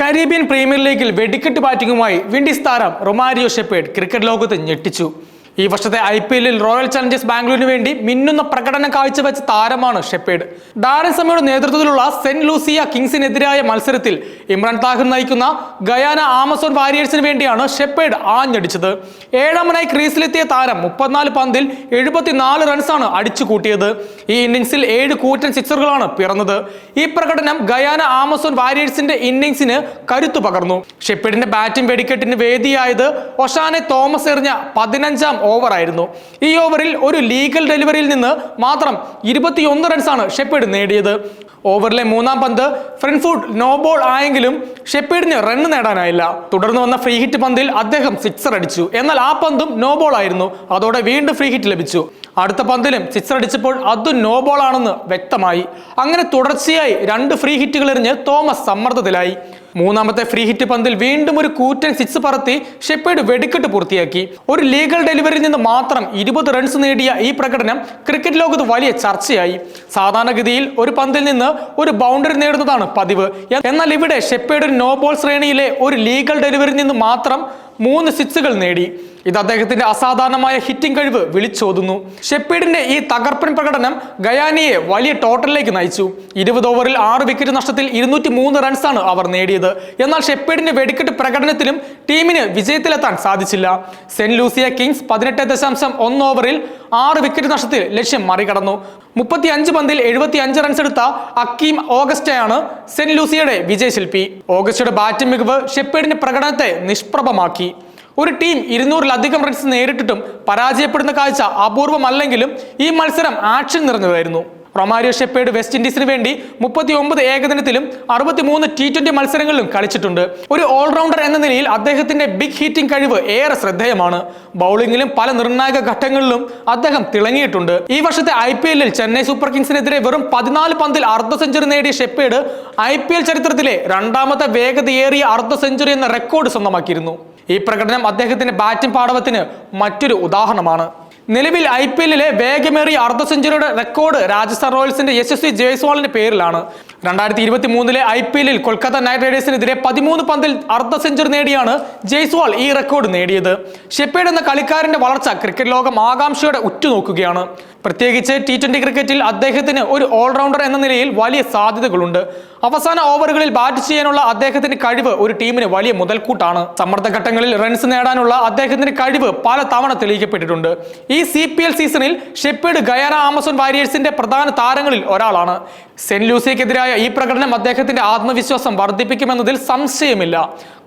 Caribbean premier ലീഗിൽ വെടിക്കെട്ട് ബാറ്റിംഗുമായി വിൻഡീസ് താരം റൊമാരിയോ ഷെപ്പേഡ് ക്രിക്കറ്റ് ലോകത്ത് ഞെട്ടിച്ചു. ഈ വർഷത്തെ ഐ പി എല്ലിൽ റോയൽ ചലഞ്ചേഴ്സ് ബാംഗ്ലൂരിന് വേണ്ടി മിന്നുന്ന പ്രകടനം കാഴ്ചവെച്ച താരമാണ് ഷെപ്പേഡ്. ഡാരൻ സമയുടെ നേതൃത്വത്തിലുള്ള സെന്റ് ലൂസിയ കിങ്സിനെതിരായ മത്സരത്തിൽ ഇമ്രാൻ താഹിർ നയിക്കുന്ന ഗയാന ആമസോൺ വാരിയേഴ്സിന് വേണ്ടിയാണ് ഷെപ്പേഡ് ആഞ്ഞടിച്ചത്. ഏഴാമനായി ക്രീസിലെത്തിയ താരം മുപ്പത്തിനാല് പന്തിൽ എഴുപത്തിനാല് റൺസാണ് അടിച്ചു കൂട്ടിയത് ഈ ഇന്നിംഗ്സിൽ ഏഴ് കൂറ്റൻ സിക്സറുകളാണ് പിറന്നത്. ഈ പ്രകടനം ഗയാന ആമസോൺ വാരിയേഴ്സിന്റെ ഇന്നിംഗ്സിന് കരുത്തു പകർന്നു. ഷെപ്പേഡിന്റെ ബാറ്റിംഗ് വെടിക്കെട്ടിന് വേദിയായത് ഒഷാനെ തോമസ് എറിഞ്ഞ പതിനഞ്ചാം ഓവറായിരുന്നു ഈ ഓവറിൽ ഒരു ലീഗൽ ഡെലിവറിയിൽ നിന്ന് മാത്രം ഇരുപത്തിയൊന്ന് റൺസാണ് ഷെപ്പേഡ് നേടിയത്. ഓവറിലെ മൂന്നാം പന്ത് ഫ്രണ്ട് ഫുഡ് നോ ബോൾ ആയെങ്കിലും ഷെപ്പേഡിന് റൺ നേടാനായില്ല. തുടർന്ന് വന്ന ഫ്രീ ഹിറ്റ് പന്തിൽ അദ്ദേഹം സിക്സർ അടിച്ചു. എന്നാൽ ആ പന്തും നോ ബോൾ ആയിരുന്നു. അതോടെ വീണ്ടും ഫ്രീ ഹിറ്റ് ലഭിച്ചു. അടുത്ത പന്തിലും സിക്സർ അടിച്ചപ്പോൾ അതും നോ ബോൾ ആണെന്ന് വ്യക്തമായി. അങ്ങനെ തുടർച്ചയായി രണ്ട് ഫ്രീ ഹിറ്റുകൾ എറിഞ്ഞ് തോമസ് സമ്മർദ്ദത്തിലായി. മൂന്നാമത്തെ ഫ്രീ ഹിറ്റ് പന്തിൽ വീണ്ടും ഒരു കൂറ്റൻ സിക്സ് പറത്തി ഷെപ്പേഡ് വെടിക്കെട്ട് പൂർത്തിയാക്കി. ഒരു ലീഗൽ ഡെലിവറിയിൽ നിന്ന് മാത്രം ഇരുപത് റൺസ് നേടിയ ഈ പ്രകടനം ക്രിക്കറ്റ് ലോകത്ത് വലിയ ചർച്ചയായി. സാധാരണഗതിയിൽ ഒരു പന്തിൽ നിന്ന് ഒരു ബൗണ്ടറി നേടുന്നതാണ് പതിവ്. എന്നാൽ ഇവിടെ ഷെപ്പേഡ് നോ ബോൾ ശ്രേണിയിലെ ഒരു ലീഗൽ ഡെലിവറിയിൽ നിന്ന് മാത്രം മൂന്ന് സിക്സുകൾ നേടി. ഇത് അദ്ദേഹത്തിന്റെ അസാധാരണമായ ഹിറ്റിംഗ് കഴിവ് വിളിച്ചോതുന്നു. ഷെപ്പീഡിന്റെ ഈ തകർപ്പൻ പ്രകടനം ഗയാനിയെ വലിയ ടോട്ടലിലേക്ക് നയിച്ചു. ഇരുപത് ഓവറിൽ ആറ് വിക്കറ്റ് നഷ്ടത്തിൽ ഇരുന്നൂറ്റി മൂന്ന് റൺസാണ് അവർ നേടിയത്. എന്നാൽ ഷെപ്പീഡിന്റെ വെടിക്കെട്ട് പ്രകടനത്തിലും ടീമിന് വിജയത്തിലെത്താൻ സാധിച്ചില്ല. സെന്റ് ലൂസിയ കിങ്സ് പതിനെട്ട് ദശാംശം ഒന്ന് ഓവറിൽ ആറ് വിക്കറ്റ് നഷ്ടത്തിൽ ലക്ഷ്യം മറികടന്നു. മുപ്പത്തി അഞ്ച് പന്തിൽ എഴുപത്തി അഞ്ച് റൺസ് എടുത്ത അക്കീം ഓഗസ്റ്റയാണ് സെന്റ് ലൂസിയയുടെ വിജയശില്പി. ഓഗസ്റ്റയുടെ ബാറ്റിംഗ് മികവ് ഷെപ്പേഡിന്റെ പ്രകടനത്തെ നിഷ്പ്രഭമാക്കി. ഒരു ടീം ഇരുന്നൂറിലധികം റൺസ് നേരിട്ടിട്ടും പരാജയപ്പെടുന്ന കാഴ്ച അപൂർവമല്ലെങ്കിലും ഈ മത്സരം ആക്ഷൻ നിറഞ്ഞതായിരുന്നു. റൊമാരിയോ ഷെപ്പേഡ് വെസ്റ്റ് ഇൻഡീസിന് വേണ്ടി മുപ്പത്തി ഒമ്പത് ഏകദിനത്തിലും അറുപത്തിമൂന്ന് ടി ട്വന്റി മത്സരങ്ങളിലും കളിച്ചിട്ടുണ്ട്. ഒരു ഓൾറൗണ്ടർ എന്ന നിലയിൽ അദ്ദേഹത്തിന്റെ ബിഗ് ഹീറ്റിംഗ് കഴിവ് ഏറെ ശ്രദ്ധേയമാണ്. ബൗളിംഗിലും പല നിർണായക ഘട്ടങ്ങളിലും അദ്ദേഹം തിളങ്ങിയിട്ടുണ്ട്. ഈ വർഷത്തെ ഐ പി എല്ലിൽ ചെന്നൈ സൂപ്പർ കിങ്സിനെതിരെ വെറും പതിനാല് പന്തിൽ അർദ്ധ സെഞ്ചുറി നേടിയ ഷെപ്പേഡ് ഐ ചരിത്രത്തിലെ രണ്ടാമത്തെ വേഗതയേറിയ അർദ്ധ സെഞ്ചുറി എന്ന റെക്കോർഡ് സ്വന്തമാക്കിയിരുന്നു. ഈ പ്രകടനം അദ്ദേഹത്തിന്റെ ബാറ്റിംഗ് പാടവത്തിന് മറ്റൊരു ഉദാഹരണമാണ്. നിലവിൽ ഐ പി എല്ലിലെ വേഗമേറിയ അർദ്ധ സെഞ്ചുറിയുടെ റെക്കോർഡ് രാജസ്ഥാൻ റോയൽസിന്റെ യശസ്വി ജയ്സ്വാളിന്റെ പേരിലാണ്. രണ്ടായിരത്തി ഇരുപത്തി മൂന്നിലെ ഐ പി എല്ലിൽ കൊൽക്കത്ത നൈറ്റ് റൈഡേഴ്സിനെതിരെ പതിമൂന്ന് പന്തിൽ അർദ്ധ സെഞ്ചുറി നേടിയാണ് ജയ്സ്വാൾ ഈ റെക്കോർഡ് നേടിയത്. ഷെപ്പേഡ് എന്ന കളിക്കാരന്റെ വളർച്ച ക്രിക്കറ്റ് ലോകം ആകാംക്ഷയോടെ ഉറ്റുനോക്കുകയാണ്. പ്രത്യേകിച്ച് ടി ട്വന്റി ക്രിക്കറ്റിൽ അദ്ദേഹത്തിന് ഒരു ഓൾറൗണ്ടർ എന്ന നിലയിൽ വലിയ സാധ്യതകളുണ്ട്. അവസാന ഓവറുകളിൽ ബാറ്റ് ചെയ്യാനുള്ള അദ്ദേഹത്തിന്റെ കഴിവ് ഒരു ടീമിന് വലിയ മുതൽക്കൂട്ടാണ്. സമ്മർദ്ദ ഘട്ടങ്ങളിൽ റൺസ് നേടാനുള്ള അദ്ദേഹത്തിന്റെ കഴിവ് പല തവണ തെളിയിക്കപ്പെട്ടിട്ടുണ്ട്. ഈ സി പി എൽ സീസണിൽ ഷെപ്പേഡ് ഗയാന ആമസോൺ വാരിയേഴ്സിന്റെ പ്രധാന താരങ്ങളിൽ ഒരാളാണ്. സെന്റ് ലൂസിയക്കെതിരായ ഈ പ്രകടനം അദ്ദേഹത്തിന്റെ ആത്മവിശ്വാസം വർദ്ധിപ്പിക്കുമെന്നതിൽ സംശയമില്ല.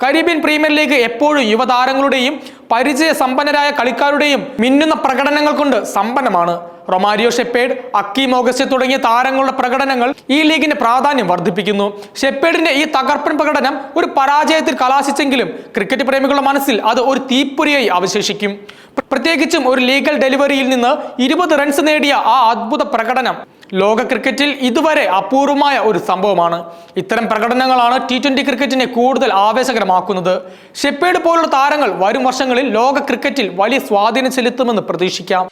കരീബിയൻ പ്രീമിയർ ലീഗ് എപ്പോഴും യുവതാരങ്ങളുടെയും പരിചയ സമ്പന്നരായ കളിക്കാരുടെയും മിന്നുന്ന പ്രകടനങ്ങൾ കൊണ്ട് സമ്പന്നമാണ്. റൊമാരിയോ ഷെപ്പേഡ് അക്കി ഓഗസ്റ്റ് തുടങ്ങിയ താരങ്ങളുടെ പ്രകടനങ്ങൾ ഈ ലീഗിന്റെ പ്രാധാന്യം വർദ്ധിപ്പിക്കുന്നു. ഷെപ്പേഡിന്റെ ഈ തകർപ്പൻ പ്രകടനം ഒരു പരാജയത്തിൽ കലാശിച്ചെങ്കിലും ക്രിക്കറ്റ് പ്രേമികളുടെ മനസ്സിൽ അത് ഒരു തീപ്പൊരിയായി അവശേഷിക്കും. പ്രത്യേകിച്ചും ഒരു ലീഗൽ ഡെലിവറിയിൽ നിന്ന് ഇരുപത് റൺസ് നേടിയ ആ അദ്ഭുത പ്രകടനം ലോക ക്രിക്കറ്റിൽ ഇതുവരെ അപൂർവമായ ഒരു സംഭവമാണ്. ഇത്തരം പ്രകടനങ്ങളാണ് ടി ട്വന്റി ക്രിക്കറ്റിനെ കൂടുതൽ ആവേശകരമാക്കുന്നത്. ഷെപ്പേഡ് പോലുള്ള താരങ്ങൾ വരും വർഷങ്ങളിൽ ലോക ക്രിക്കറ്റിൽ വലിയ സ്വാധീനം ചെലുത്തുമെന്ന് പ്രതീക്ഷിക്കാം.